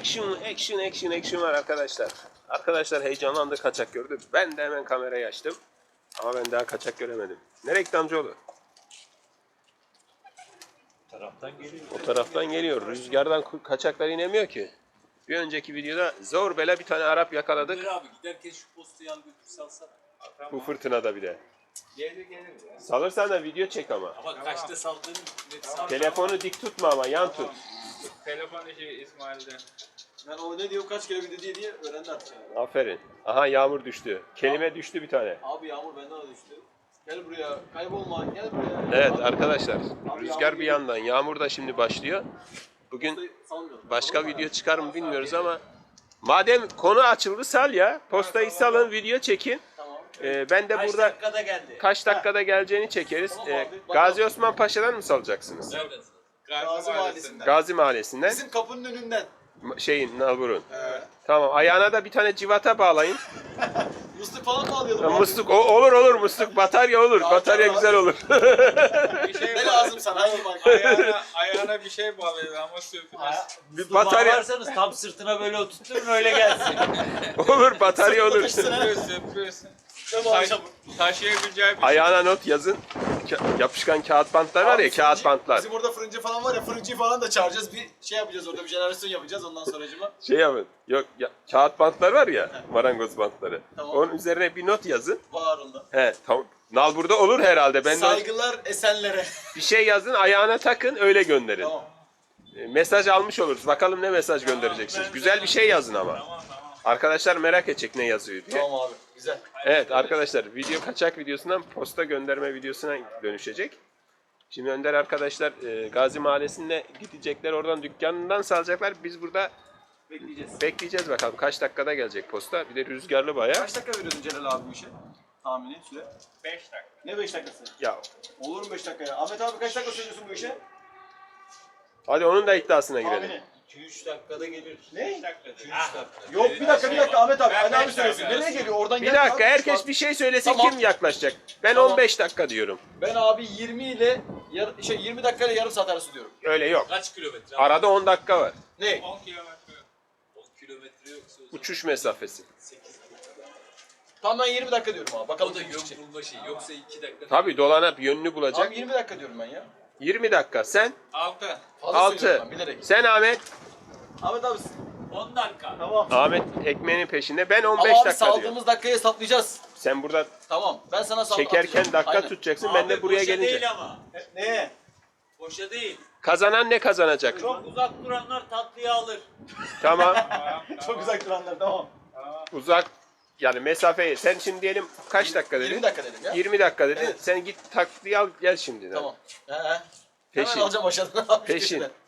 Action, action, action, action var arkadaşlar. Arkadaşlar heyecanlandı kaçak gördü. Ben de hemen kamerayı açtım. Ama ben daha kaçak göremedim. Nereye gitti amcaoğlu? taraftan geliyor. O taraftan geliyor. Rüzgardan kaçaklar inemiyor ki. Bir önceki videoda zor bela bir tane Arap yakaladık. Abi giderken şu postayı al götür salsana. Bu fırtınada bir de. Gelir gelir. Salırsan da video çek ama. Ama kaçta saldığını net sal. Telefonu dik tutma ama yan tut. Telefon işi İsmail'de. Ben o ne diyor kaç kere video diye diye öğrendi artık yani. Aferin. Aha yağmur düştü. Kelime düştü bir tane. Abi yağmur benden de düştü. Gel buraya kaybolma gel buraya. Evet arkadaşlar. Rüzgar bir yandan. Yağmur da şimdi başlıyor. Bugün başka video çıkar mı bilmiyoruz ama madem konu açıldı sal ya. Postayı salın video çekin. Tamam. Ee, ben de Kaç burada dakikada geldi? kaç dakikada geleceğini çekeriz. Tamam Ee, Gazi Osman Paşa'dan mı salacaksınız? Sal? Gazi Gazi Mahallesi'nde. Mahallesi'nden. Gazi Mahallesi'nden. Bizim kapının önünden. Şeyin Nalburun. Evet. Tamam ayağına da bir tane civata bağlayın. Musluk falan Ya, abi? Musluk o, olur olur musluk batarya olur. Ya, Batarya tamam. güzel olur. Bir şey Ne lazım sana? Hangi marka? Ayağına, ayağına bir şey bağlıyor ama sürtünmez. bir batarya Bağlarsanız tam sırtına böyle oturtturun öyle gelsin. olur batarya olur. Sürtüyorsun, sürtüyorsun. Bağlayacağım? Taşıyabileceği bir şey. Ayağına not yazın. Ka- yapışkan kağıt bantlar var ya Abi, kağıt fırıncı- bantlar. Bizim orada fırıncı falan var ya fırıncıyı falan da çağıracağız. Bir şey yapacağız orada bir jenerasyon yapacağız ondan sonracıma. Şey yapın. Yok ya, kağıt bantlar var ya marangoz bantları. Tamam. Onun üzerine bir not yazın. Var onda. He tamam. Nal burada olur herhalde. Ben de Saygılar esenlere. bir şey yazın ayağına takın öyle gönderin. tamam. E, Mesaj almış oluruz. Bakalım ne mesaj göndereceksiniz. Güzel bir şey yazın ama. Tamam tamam. Arkadaşlar merak edecek ne yazıyor diye. Tamam abi. Güzel. Evet arkadaşlar video kaçak videosundan posta gönderme videosuna dönüşecek. Şimdi Önder arkadaşlar e, Gazi Mahallesi'ne gidecekler oradan dükkanından salacaklar. Biz burada Bekleyeceğiz. bekleyeceğiz bakalım kaç dakikada gelecek posta. Bir de rüzgarlı bayağı. Kaç dakika veriyordun Celal abi bu işe? Tahmini süre. 5 dakika. Ne 5 dakikası? Ya Olur mu 5 dakika ya? Ahmet abi kaç dakika söylüyorsun bu işe? hadi onun da iddiasına girelim. Tahmini. 2-3 dakikada gelir. Ne? 5 dakika. 2-3 Ah, dakika. Yok bir dakika bir dakika Ahmet abi. Ben Ali abi beş söylesin. dakika. Nereye geliyor? Oradan Bir gel dakika herkes bir şey söylesin Tamam. kim yaklaşacak? Ben Tamam. 15 dakika diyorum. Ben abi 20 ile yar- şey 20 dakika ile yarım saat arası diyorum. Öyle yok. Kaç kilometre? Arada 10 dakika var. Ne? 10 kilometre. 10 kilometre yoksa o zaman Uçuş mesafesi. 8 dakika. Tamam ben 20 dakika diyorum abi. Bakalım O da kim yön çıkacak. bulma şeyi. Yoksa 2 dakika. Tabi dolanıp yönünü bulacak. Abi 20 dakika diyorum ben ya. 20 dakika. Sen 6. Fazla söylüyorum 6. ben bilerek. Sen Ahmet. Ahmet abi 10 dakika. tamam. Ahmet ekmeğinin peşinde. Ben 15 Ama abi dakika diyorum. saldığımız dakikayı hesaplayacağız. Sen burada Tamam. Ben sana sal çekerken atacağım. dakika Aynen. tutacaksın. ben de buraya boşa gelince. değil ama. Ne? Boşa değil. Kazanan ne kazanacak? Çok uzak duranlar tatlıyı alır. Tamam. Çok uzak duranlar tamam. Uzak yani mesafeyi. Sen şimdi diyelim kaç dakika dedin? 20 dakika dedim ya. 20 dakika dedin. Evet. Sen git taklıyı al gel şimdi. Tamam. He he. Peşin. Hemen alacağım aşağıdan abi. Peşin.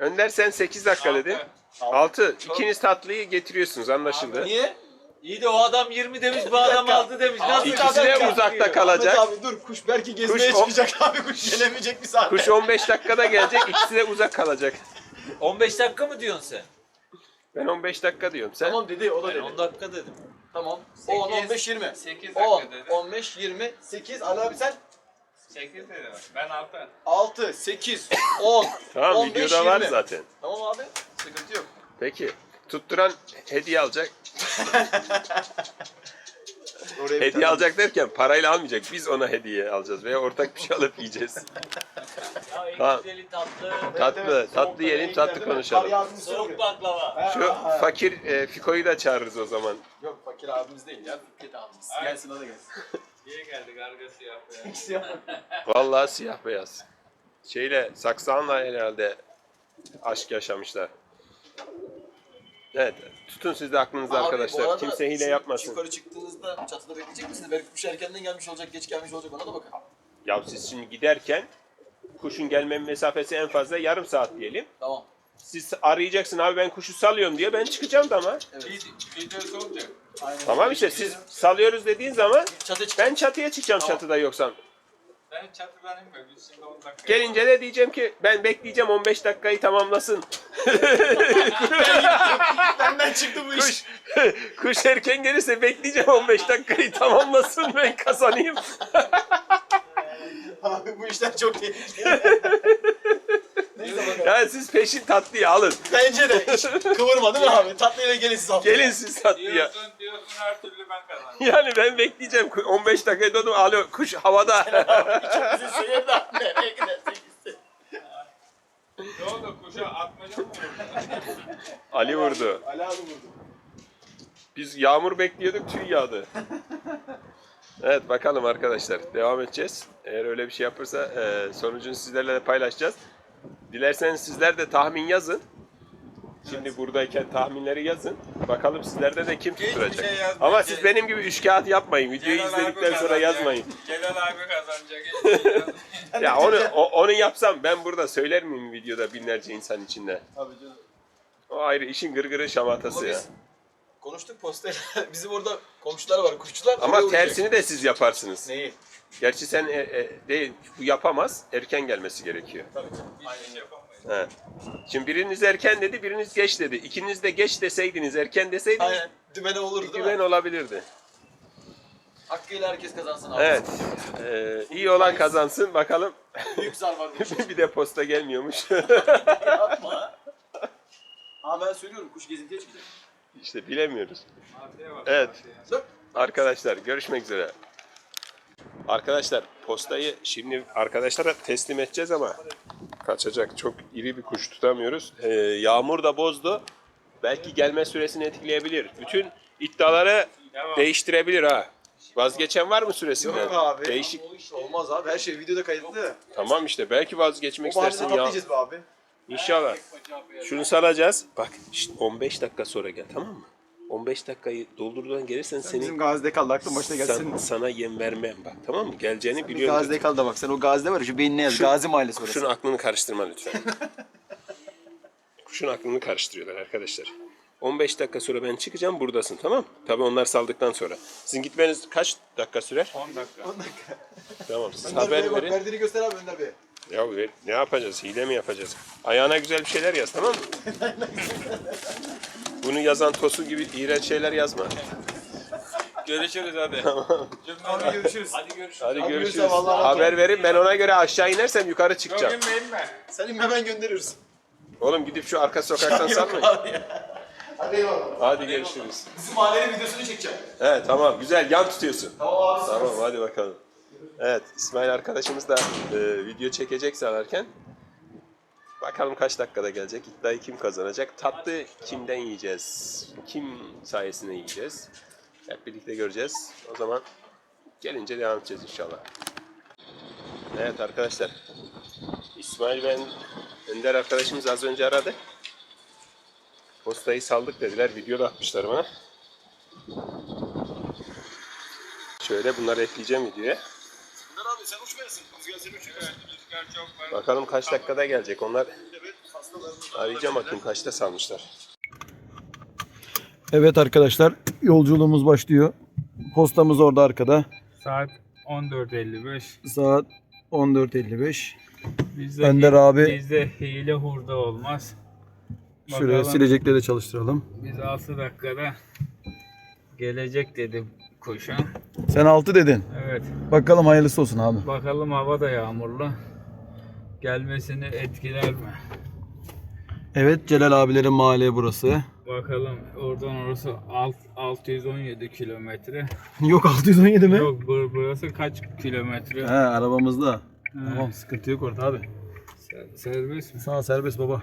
Önder sen 8 dakika dedin. Altı. 6. İkiniz tatlıyı getiriyorsunuz anlaşıldı. Niye? İyi de o adam 20 demiş bu adam dakika. 6 demiş. Abi, Nasıl İkisi de dakika? uzakta kalacak. Ahmet abi dur kuş belki gezmeye Kuş o- çıkacak abi kuş gelemeyecek bir saatte. Kuş 15 dakikada gelecek. ikisi de uzak kalacak. 15 dakika mı diyorsun sen? Ben 15 dakika diyorum. Sen Tamam dedi o da Ben dedi. 10 dakika dedim. Tamam. Sekiz. 10, 15, 20. 8 10, dakika dedi. 15, 20, 8. Ali abi sen? 8 dedi. Ben 6. 6, 8, 10, tamam 15, videoda var 20. zaten. Tamam abi. Sıkıntı yok. Peki. Tutturan hediye alacak. Oraya bir Hediye tane- alacak derken parayla almayacak. Biz ona hediye alacağız veya ortak bir şey alıp yiyeceğiz. Ya en güzeli tatlı. Tatlı, Evet, tatlı soğukta yiyelim, tatlı konuşalım. Yağdığını söylüyor. Soğuk baklava. Ha, Şu ha, ha. fakir e, Fiko'yu da çağırırız o zaman. Yok fakir abimiz değil ya. Fikret abimiz. Aynen. Gelsin o da gelsin. İyi geldi gargası yapıyor. İkisi yapma. Vallahi siyah beyaz. Şeyle Saksan'la herhalde aşk yaşamışlar. Evet. Tutun siz de aklınızda Abi, bu arkadaşlar. arada Kimse hile şu yapmasın. Yukarı çıktığınızda çatıda bekleyecek misiniz? Belki kuş erkenden gelmiş olacak, geç gelmiş olacak ona da bakın. Ya siz şimdi giderken kuşun gelme mesafesi en fazla yarım saat diyelim. Tamam. Siz arayacaksın abi ben kuşu salıyorum diye ben çıkacağım da ama. Evet. Video- Videosu olacak. Aynen. Tamam işte siz salıyoruz dediğin zaman çık. ben çatıya çıkacağım Tamam. çatıda yoksam. Ben çatıdan inmiyorum. Biz şimdi 10 dakika. Gelince de diyeceğim ki ben bekleyeceğim 15 dakikayı tamamlasın. Benden çıktı bu iş. Kuş, kuş erken gelirse bekleyeceğim 15 dakikayı tamamlasın ben kazanayım. Abi bu işler çok tehlikeli. Ya siz peşin tatlıyı alın. Bence de hiç kıvırma değil mi abi? Tatlıyla gelin siz. Gelin siz tatlıya. Diyorsun diyorsun her türlü ben kazandım. Yani ben bekleyeceğim. 15 dakika durdum alıyor kuş havada. Bizi seyir de nereye giderse gitsin. Ne oldu kuşa atmaca mı? Ali vurdu. Ali abi vurdu. Biz yağmur bekliyorduk tüy yağdı. Evet bakalım arkadaşlar devam edeceğiz. Eğer öyle bir şey yapırsa e, sonucunu sizlerle de paylaşacağız. Dilerseniz sizler de tahmin yazın. Şimdi buradayken tahminleri yazın. Bakalım sizlerde de kim Hiçbir tutturacak. şey yazmayın. Ama siz benim gibi üç kağıt yapmayın. Videoyu Celal izledikten sonra yazmayın. Celal abi kazanacak. şey. Ya onu o- onu yapsam ben burada söyler miyim videoda binlerce insan içinde? Abi canım. O ayrı işin gırgırı şamatası Ama ya. konuştuk postayla. Bizim orada komşular var, kuşçular. Ama tersini de siz yaparsınız. Neyi? Gerçi sen e, e, değil, bu yapamaz. Erken gelmesi gerekiyor. Tabii şey yapamayız. He. Şimdi biriniz erken dedi, biriniz geç dedi. İkiniz de geç deseydiniz, erken deseydiniz Aynen. Dümene olurdu değil güven mi? olabilirdi. Hakkıyla herkes kazansın abi. Evet. Ee, iyi olan kazansın. Bakalım. Büyük zar var. bu bir de posta gelmiyormuş. Yapma. Ama ben söylüyorum kuş gezintiye çıkacak. işte bilemiyoruz. Evet. Arkadaşlar görüşmek üzere. Arkadaşlar postayı şimdi arkadaşlara teslim edeceğiz ama kaçacak. Çok iri bir kuş tutamıyoruz. Ee, yağmur da bozdu. Belki gelme süresini etkileyebilir. Bütün iddiaları Devam. değiştirebilir ha. Vazgeçen var mı süresinden? Yok abi. Değişik. Olmaz abi. Her şey videoda kayıtlı. Tamam işte belki vazgeçmek O istersin ya. patlayacağız be abi. İnşallah. Şunu salacağız. Bak şşt, 15 dakika sonra gel tamam mı? 15 dakikayı doldurduğun gelirsen seni Bizim Gazi'de kaldı aklım başına gelsin. san- sana yem vermem bak tamam mı? Geleceğini Bir biliyorum. Gazi'de kaldı bak sen o Gazi'de var ya şu beynine yaz. Gazi Mahallesi orası. Kuşun aklını karıştırma lütfen. Kuşun aklını karıştırıyorlar arkadaşlar. 15 dakika sonra ben çıkacağım buradasın tamam Tabii onlar saldıktan sonra. Sizin gitmeniz kaç dakika sürer? 10 dakika. Tamam siz Önder Bey'e haber bak verin. verdiğini göster abi Önder Bey'e. Ya ver- ne yapacağız? Hile mi yapacağız? Ayağına güzel bir şeyler yaz tamam mı? Bunu yazan Tosu gibi iğrenç şeyler yazma. Görüşürüz hadi. Abi görüşürüz. Hadi görüşürüz. Hadi görüşürüz. emanet Haber verin ben ona göre aşağı inersem yukarı çıkacağım. Yok inme inme. Sen inme ben gönderiyoruz. Oğlum gidip şu arka sokaktan salmayın. Hadi eyvallah. Hadi görüşürüz. Bizim mahallenin videosunu çekeceğim. Evet tamam güzel yan tutuyorsun. Tamam abi. Tamam hadi bakalım. Evet İsmail arkadaşımız da e, video çekecek salarken bakalım kaç dakikada gelecek, iddiayı kim kazanacak, tatlı kimden yiyeceğiz, kim sayesinde yiyeceğiz. Hep birlikte göreceğiz. O zaman gelince devam edeceğiz inşallah. Evet arkadaşlar. İsmail ben Önder arkadaşımız az önce aradı. Postayı saldık dediler. Video da atmışlar bana. Şöyle bunları ekleyeceğim videoya. Önder abi sen uçmayasın. Rüzgar seni uçuyor. Var. Bakalım kaç dakikada gelecek. Onlar arayacağım bakayım kaçta salmışlar. Evet arkadaşlar yolculuğumuz başlıyor. Postamız orada arkada. Saat 14.55. Saat 14.55. Bizde Önder abi Bizde hile hurda olmaz. şuraya Bakalım. silecekleri çalıştıralım. Biz 6 dakikada gelecek dedi kuşa. Sen 6 dedin. Evet. Bakalım hayırlısı olsun abi. Bakalım hava da yağmurlu. Gelmesini etkiler mi? Evet Celal abilerin mahalle burası. Bakalım oradan orası alt, 617 kilometre. Yok 617 mi? Yok bur- burası kaç kilometre? He arabamızda. He. Tamam sıkıntı yok orada abi. Ser- Serbest mi? Sağ serbest baba.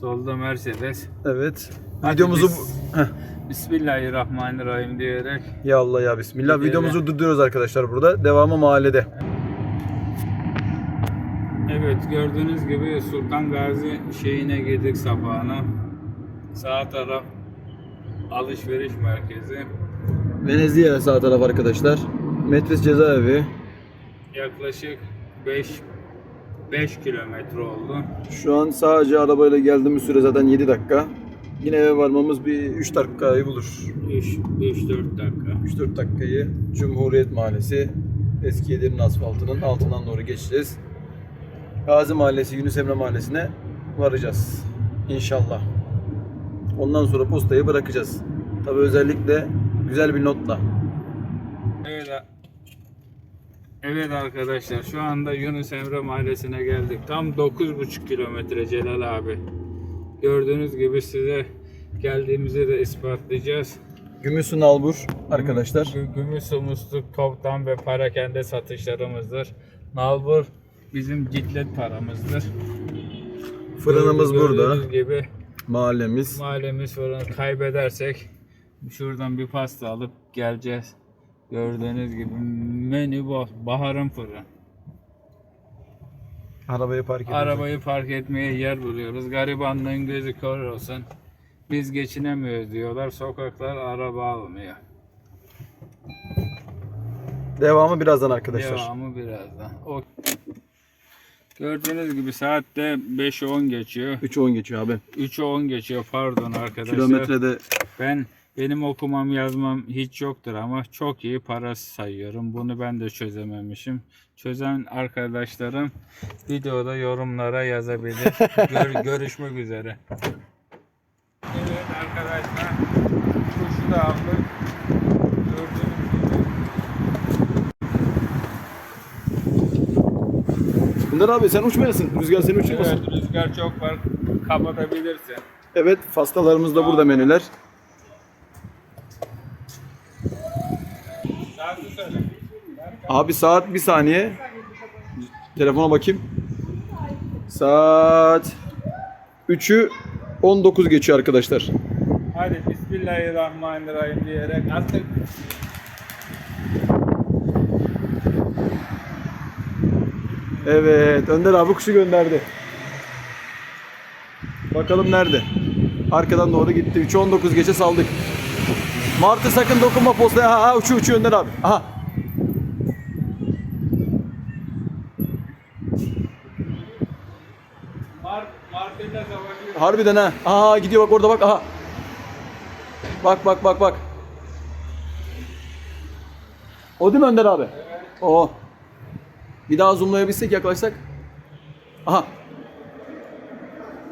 Solda Mercedes. Evet. Hadi Videomuzu biz- Heh. Bismillahirrahmanirrahim diyerek Ya Allah ya bismillah. Videomuzu durduruyoruz arkadaşlar burada. Devamı mahallede. Evet gördüğünüz gibi Sultan Gazi şeyine girdik sabahına. Sağ taraf alışveriş merkezi. Venezia sağ taraf arkadaşlar. Metris cezaevi. Yaklaşık 5 5 kilometre oldu. Şu an sadece arabayla geldiğimiz süre zaten 7 dakika. Yine eve varmamız bir 3 dakikayı bulur. 3 3 4 dakika. 3-4 dakikayı Cumhuriyet Mahallesi eski Edirne asfaltının altından doğru geçeceğiz. Gazi Mahallesi, Yunus Emre Mahallesi'ne varacağız. İnşallah. Ondan sonra postayı bırakacağız. Tabi özellikle güzel bir notla. Evet. Evet arkadaşlar şu anda Yunus Emre Mahallesi'ne geldik. Tam 9,5 kilometre Celal abi. Gördüğünüz gibi size geldiğimizi de ispatlayacağız. Gümüşsü Nalbur arkadaşlar. Gü- Gümüşsu musluk toptan ve parakende satışlarımızdır. Nalbur bizim ciklet paramızdır. Fırınımız burada. Gördüğünüz gibi Mahallemiz. mahallemiz fırını kaybedersek şuradan bir pasta alıp geleceğiz. Gördüğünüz gibi menü bu. Baharın fırın. Arabayı park ediyoruz. Arabayı park etmeye yer buluyoruz. Garibanlığın gözü kör olsun. Biz geçinemiyoruz diyorlar. Sokaklar araba almıyor. Devamı birazdan arkadaşlar. Devamı birazdan. O Gördüğünüz gibi saatte 5'e 10 geçiyor. 3'ü 10 geçiyor abi. 3'e 10 geçiyor pardon arkadaşlar. Kilometrede Ben benim okumam yazmam hiç yoktur ama çok iyi para sayıyorum. Bunu ben de çözememişim. Çözen arkadaşlarım videoda yorumlara yazabilir. Gör- görüşmek üzere. Evet arkadaşlar. Kuşu da aldık. Gördüğünüz gibi. Bunlar abi sen uçmayasın. Rüzgar seni uçurmasın. Evet rüzgar çok var. Kapatabilirsin. Evet, pastalarımız da burada menüler. Saati söyle. Abi saat bir saniye. Telefona bakayım. Saat 3'ü 19 geçiyor arkadaşlar. Hadi Bismillahirrahmanirrahim diyerek attık. Evet, Önder abi kuşu gönderdi. Bakalım nerede? Arkadan doğru gitti. 3'ü 19 geçe saldık. Martı sakın dokunma postaya. Ha, ha uçuyor uçuyor Önder abi. Aha. Mart. Harbiden ha. Aha gidiyor bak orada bak. Aha. Bak bak bak bak. O değil mi Önder abi? Evet. O. Bir daha zoomlayabilsek yaklaşsak. Aha.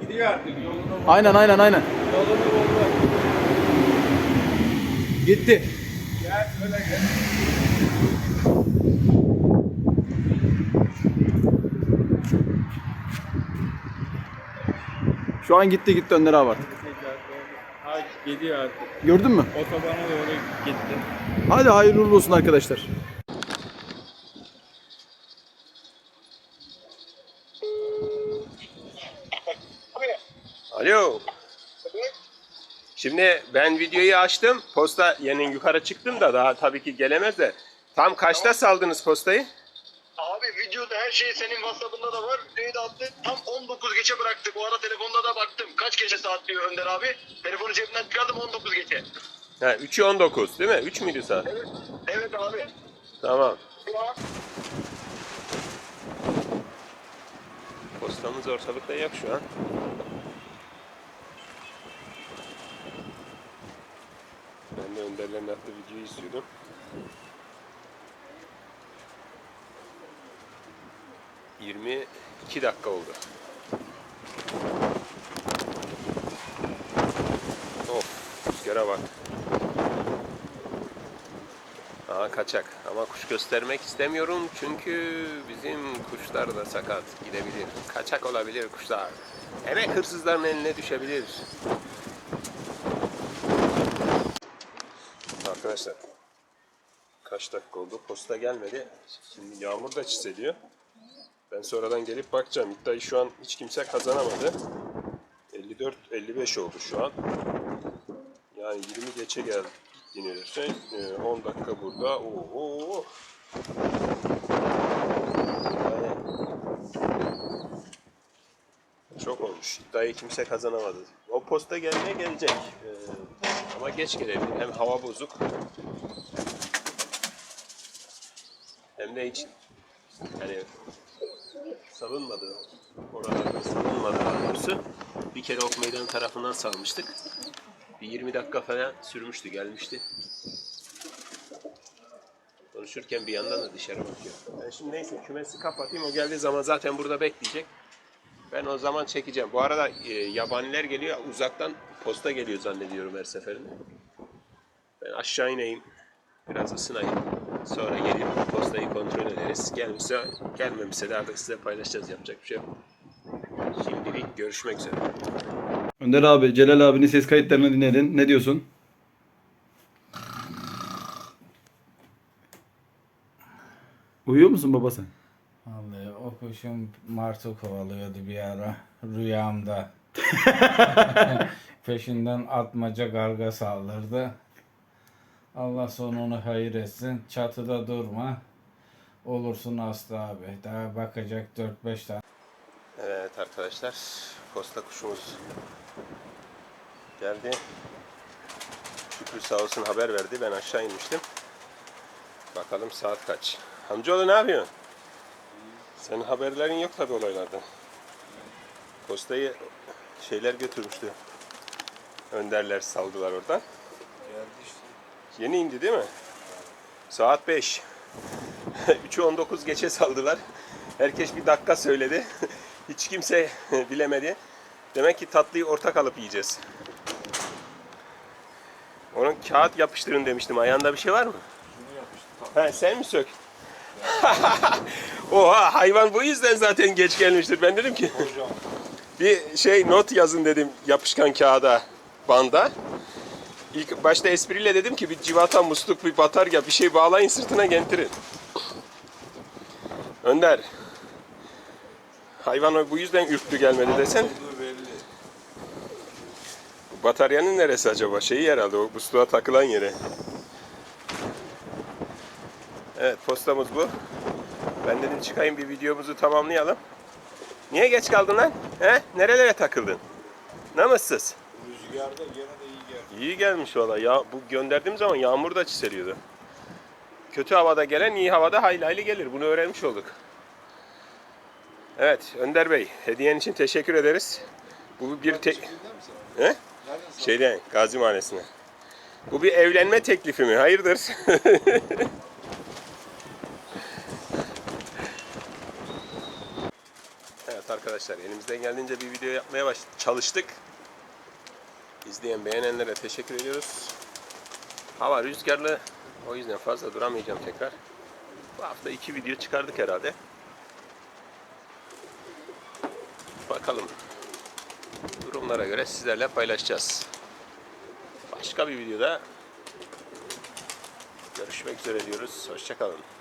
Gidiyor artık yolunu Aynen aynen aynen. Yolunu buldu. Gitti. Gel böyle gel. Şu an gitti gitti Önder abi artık. Ha gidiyor artık. Gördün mü? Otobana doğru gitti. Hadi hayırlı olsun arkadaşlar. Alo. Şimdi ben videoyu açtım. Posta yani yukarı çıktım da daha tabii ki gelemez de. Tam kaçta saldınız postayı? Abi videoda her şey senin WhatsApp'ında da var. Videoyu da attı. Tam 19 geçe bıraktık. O ara telefonda da baktım. Kaç gece saat diyor Önder abi. Telefonu cebimden çıkardım 19 geçe. Ha 3'ü 19 değil mi? 3 müydü saat? Evet, evet abi. Tamam. Ya, Postamız ortalıkta yok şu an. Ben de Önder'lerin attığı videoyu izliyordum. Yirmi iki dakika oldu. Of, rüzgara bak. Aha kaçak ama kuş göstermek istemiyorum çünkü bizim kuşlar da sakat gidebilir. Kaçak olabilir kuşlar. Emek hırsızların eline düşebilir. Arkadaşlar kaç dakika oldu posta gelmedi. Şimdi yağmur da çiseliyor. Ben sonradan gelip bakacağım. İddiayı şu an hiç kimse kazanamadı. 54-55 oldu şu an. Yani 20 geçe geldi dinlenirse 10 dakika burada. Oo. Yani çok olmuş. İddiayı kimse kazanamadı. O posta gelmeye gelecek. Ee, ama geç gelebilir. Hem hava bozuk. Hem de hiç yani salınmadı. Oralarda salınmadı daha doğrusu. Bir kere ok meydanı tarafından salmıştık. Bir 20 dakika falan sürmüştü gelmişti. Konuşurken bir yandan da dışarı bakıyor. Ben şimdi neyse kümesi kapatayım. O geldiği zaman zaten burada bekleyecek. Ben o zaman çekeceğim. Bu arada e, yabaniler geliyor. Uzaktan posta geliyor zannediyorum her seferinde. Ben aşağı ineyim. Biraz ısınayım. Sonra gelip postayı kontrol ederiz. Gelmişse, gelmemişse de artık size paylaşacağız. Yapacak bir şey yok. Şimdilik görüşmek üzere. Önder abi, Celal abinin ses kayıtlarını dinledin. Ne diyorsun? Uyuyor musun baba sen? Vallahi o kuşum martı kovalıyordu bir ara rüyamda. Peşinden atmaca karga saldırdı. Allah sonunu hayır etsin. Çatıda durma. Olursun hasta abi. Daha bakacak 4-5 tane. Evet arkadaşlar, posta kuşumuz geldi. Şükrü sağ olsun haber verdi. Ben aşağı inmiştim. Bakalım saat kaç. Amcaoğlu ne yapıyorsun? Senin haberlerin yok tabi olaylardan. Postayı şeyler götürmüştü. Önderler saldılar oradan. Yeni indi değil mi? Saat 5. 3'ü 19 geçe saldılar. Herkes bir dakika söyledi. Hiç kimse bilemedi. Demek ki tatlıyı ortak alıp yiyeceğiz. Onun kağıt yapıştırın demiştim. Ayağında bir şey var mı? He, sen mi sök? Oha hayvan bu yüzden zaten geç gelmiştir. Ben dedim ki bir şey not yazın dedim yapışkan kağıda, banda. İlk başta espriyle dedim ki bir civata, musluk, bir batarya bir şey bağlayın sırtına getirin. Önder. Hayvan bu yüzden ürktü gelmedi desen. Bu Bataryanın neresi acaba? Şeyi herhalde o musluğa takılan yere. Evet postamız bu. Ben dedim çıkayım bir videomuzu tamamlayalım. Niye geç kaldın lan? He? Nerelere takıldın? Namussuz. Rüzgarda gene de iyi geldi. İyi gelmiş valla. Ya bu gönderdiğim zaman yağmur da çiseliyordu. Kötü havada gelen iyi havada hayli hayli gelir. Bunu öğrenmiş olduk. Evet Önder Bey, hediyen için teşekkür ederiz. Bu bir te- He? Şeyden, Gazi Mahallesi'ne. Bu bir evlenme teklifi mi? Hayırdır? evet arkadaşlar, elimizden geldiğince bir video yapmaya baş çalıştık. İzleyen, beğenenlere teşekkür ediyoruz. Hava rüzgarlı. O yüzden fazla duramayacağım tekrar. Bu hafta iki video çıkardık herhalde. Bakalım. Durumlara göre sizlerle paylaşacağız. Başka bir videoda görüşmek üzere diyoruz. Hoşçakalın.